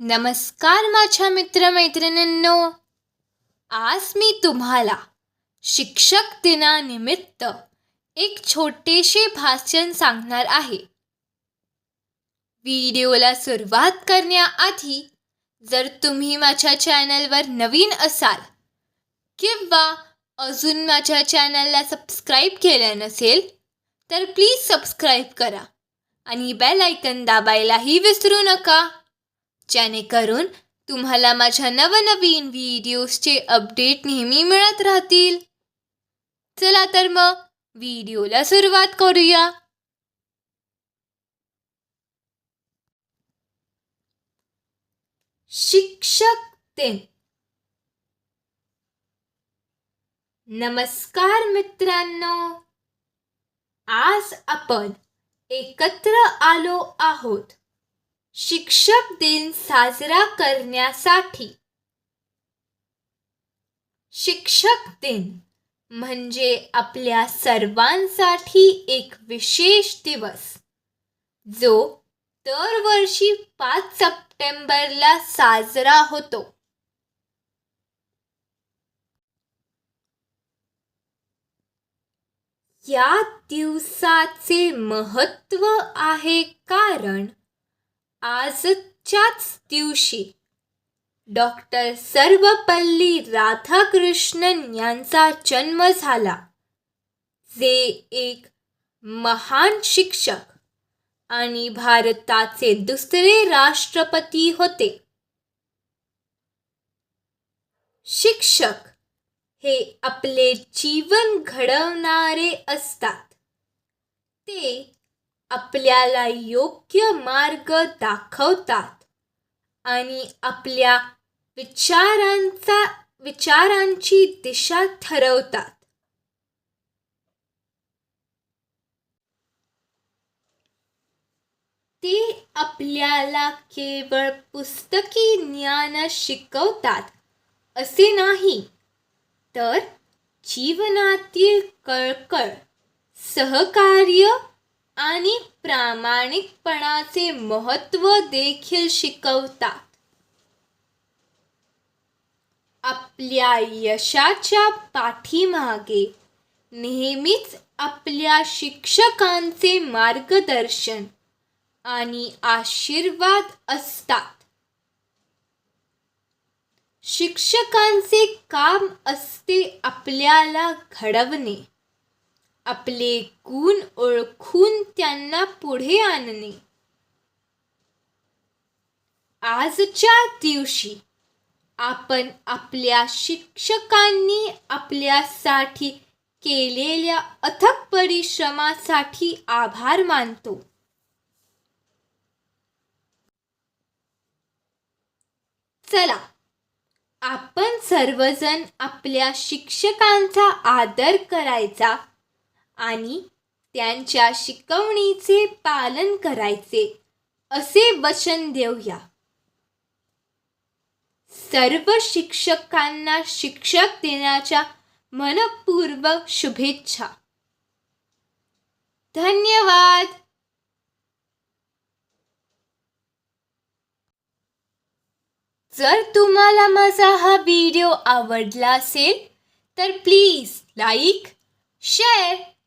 नमस्कार माझ्या मित्रमैत्रिणींनो. आज मी तुम्हाला शिक्षक दिनानिमित्त एक छोटेसे भाषण सांगणार आहे. व्हिडिओला सुरुवात करण्याआधी जर तुम्ही माझ्या चॅनलवर नवीन असाल किंवा अजून माझ्या चॅनलला सबस्क्राईब केलं नसेल तर प्लीज सबस्क्राईब करा आणि बेल आयकन दाबायलाही विसरू नका. जेणेकरून तुम्हाला माझ्या नवनवीन व्हिडिओजचे अपडेट नेहमी मिळत राहतील. चला तर मग व्हिडिओला सुरुवात करूया. शिक्षक दिन. नमस्कार मित्रांनो. आज आपण एकत्र आलो आहोत. शिक्षक दिन साजरा करण्यासाठी. शिक्षक दिन म्हणजे आपल्या सर्वांसाठी एक विशेष दिवस जो दरवर्षी पाच सप्टेंबरला साजरा होतो. या दिवसाचे महत्त्व आहे कारण आजच्याच दिवशी डॉक्टर सर्वपल्ली राधाकृष्णन यांचा जन्म झाला. जे एक महान शिक्षक आणि भारताचे दुसरे राष्ट्रपती होते. शिक्षक हे आपले जीवन घडवणारे असतात. ते आपल्याला योग्य मार्ग दाखवतात आणि आपल्या विचारांचा विचारांची दिशा ठरवतात. ते आपल्याला केवळ पुस्तकी ज्ञान शिकवतात असे नाही. तर जीवनातील कळकळ सहकार्य आणि प्रामाणिकपणाचे महत्त्व देखील शिकवतात. आपल्या यशाच्या पाठीमागे नेहमीच आपल्या शिक्षकांचे मार्गदर्शन आणि आशीर्वाद असतात. शिक्षकांचे काम असते आपल्याला घडवणे. आपले गुण ओळखून त्यांना पुढे आणणे. आजच्या दिवशी आपण आपल्या शिक्षकांनी आपल्यासाठी केलेल्या अथक परिश्रमासाठी आभार मानतो. चला आपण सर्वजण आपल्या शिक्षकांचा आदर करायचा. आणि त्यांच्या शिकवणीचे पालन करायचे असे वचन देऊया. सर्व शिक्षकांना शिक्षक दिनाच्या मनपूर्वक शुभेच्छा. धन्यवाद! जर तुम्हाला माझा हा व्हिडिओ आवडला असेल तर प्लीज लाईक शेअर